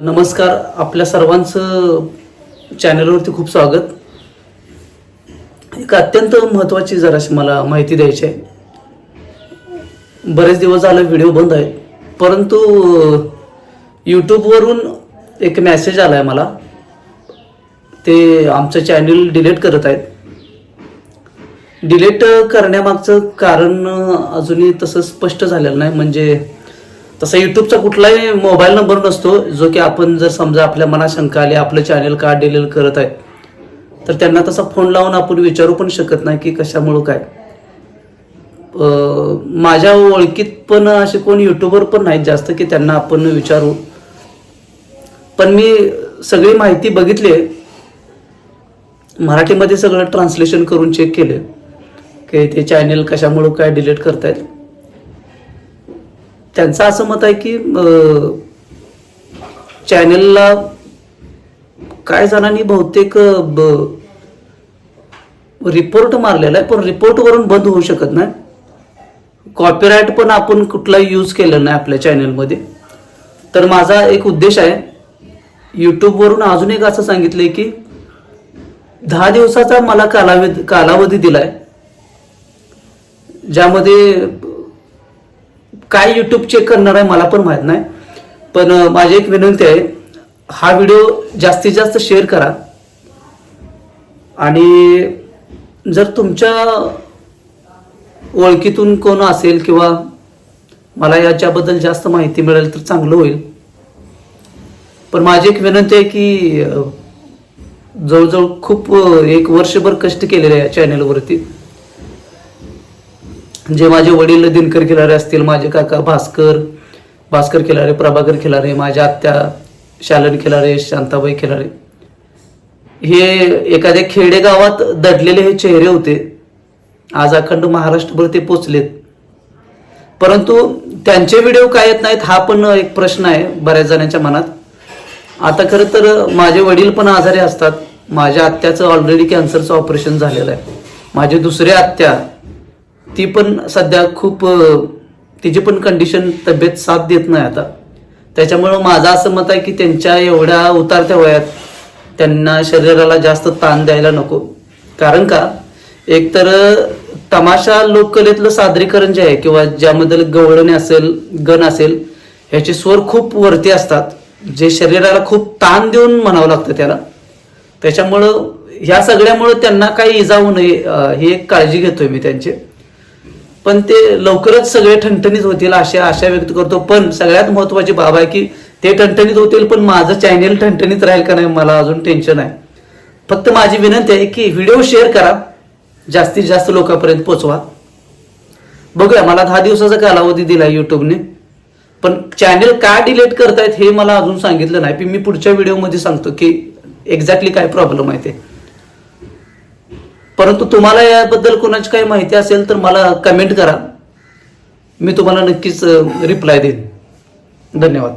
नमस्कार आपल्या सर्वांचं चॅनलवरती खूप स्वागत. एक अत्यंत महत्त्वाची जराशी मला माहिती द्यायची आहे. बरेच दिवस झालं व्हिडिओ बंद आहे परंतु यूट्यूबवरून एक मॅसेज आला आहे मला. ते आमचं चॅनल डिलीट करत आहेत. डिलीट करण्यामागचं कारण अजूनही तसं स्पष्ट झालेलं नाही म्हणजे तसा यूट्यूबचा कुठलाही मोबाईल नंबर नसतो जो की आपण जर समजा आपल्या मनात शंका आली आपलं चॅनल का डिलीट करत आहे तर त्यांना तसा फोन लावून आपण विचारू पण शकत नाही की कशामुळं काय. माझ्या ओळखीत पण असे कोण युट्यूबर पण नाहीत जास्त की त्यांना आपण विचारू. पण मी सगळी माहिती बघितली आहे. मराठीमध्ये सगळं ट्रान्सलेशन करून चेक केले की ते चॅनेल कशामुळं काय डिलीट करतायत. त्यांचं असं मत आहे की चॅनलला काय जणांनी बहुतेक रिपोर्ट मारलेला आहे पण रिपोर्टवरून बंद होऊ शकत नाही. कॉपीराईट पण आपण कुठलाही यूज केलं नाही आपल्या चॅनलमध्ये. तर माझा एक उद्देश आहे यूट्यूबवरून अजून एक असं सांगितलंय की दहा दिवसाचा मला कालावधी कालावधी दिला आहे ज्यामध्ये काय यूट्यूब चेक करणार आहे मला पण माहीत नाही. पण माझी एक विनंती आहे हा व्हिडिओ जास्तीत जास्त शेअर करा. आणि जर तुमच्या ओळखीतून कोण असेल किंवा मला याच्याबद्दल जास्त माहिती मिळेल तर चांगलं होईल. पण माझी एक विनंती आहे की जवळजवळ खूप एक वर्षभर कष्ट केलेले आहे चॅनेलवरती चॅनलवरती जे माझे वडील दिनकर खिलारे असतील माझे काका भास्कर भास्कर खिलारे प्रभाकर खिलारे माझ्या आत्या शालन खिलारे शांताबाई खिलारे हे एखाद्या खेडेगावात दडलेले हे चेहरे होते. आज अखंड महाराष्ट्रभर ते पोचलेत. परंतु त्यांचे व्हिडिओ काय येत नाहीत हा पण एक प्रश्न आहे बऱ्याच जणांच्या मनात. आता खरं तर माझे वडील पण आजारी असतात. माझ्या आत्याचं ऑलरेडी कॅन्सरचं ऑपरेशन झालेलं आहे. माझी दुसऱ्या आत्या ती पण सध्या खूप तिची पण कंडिशन तब्येत साथ देत नाही आता. त्याच्यामुळं माझं असं मत आहे की त्यांच्या एवढ्या उतारत्या वयात त्यांना शरीराला जास्त ताण द्यायला नको. कारण का? एकतर तमाशा लोककलेतलं सादरीकरण जे आहे किंवा ज्यामध्ये गवळणे असेल गण असेल ह्याचे स्वर खूप वरती असतात जे शरीराला खूप ताण देऊन म्हणावं लागतं त्याला. त्याच्यामुळं ह्या सगळ्यामुळं त्यांना काही इजा होऊ नये ही एक काळजी घेतोय मी त्यांची. पण ते लवकरच सगळे ठणठणीत होतील अशा आशा व्यक्त करतो. पण सगळ्यात महत्वाची बाब आहे की ते ठणठणीत होतील पण माझं चॅनेल ठणठणीत राहील का नाही मला अजून टेन्शन आहे फक्त माझी विनंती आहे की व्हिडिओ शेअर करा. जास्तीत जास्त लोकांपर्यंत पोचवा. बघूया मला दहा दिवसाचा कालावधी दिला युट्यूबने पण चॅनेल का डिलीट करतायत हे मला अजून सांगितलं नाही. मी पुढच्या व्हिडिओमध्ये सांगतो की एक्झॅक्टली काय प्रॉब्लेम आहे ते. परंतु तुम्हाला याबद्दल कोणाची काही माहिती असेल तर मला कमेंट करा. मी तुम्हाला नक्कीच रिप्लाय देईन. धन्यवाद.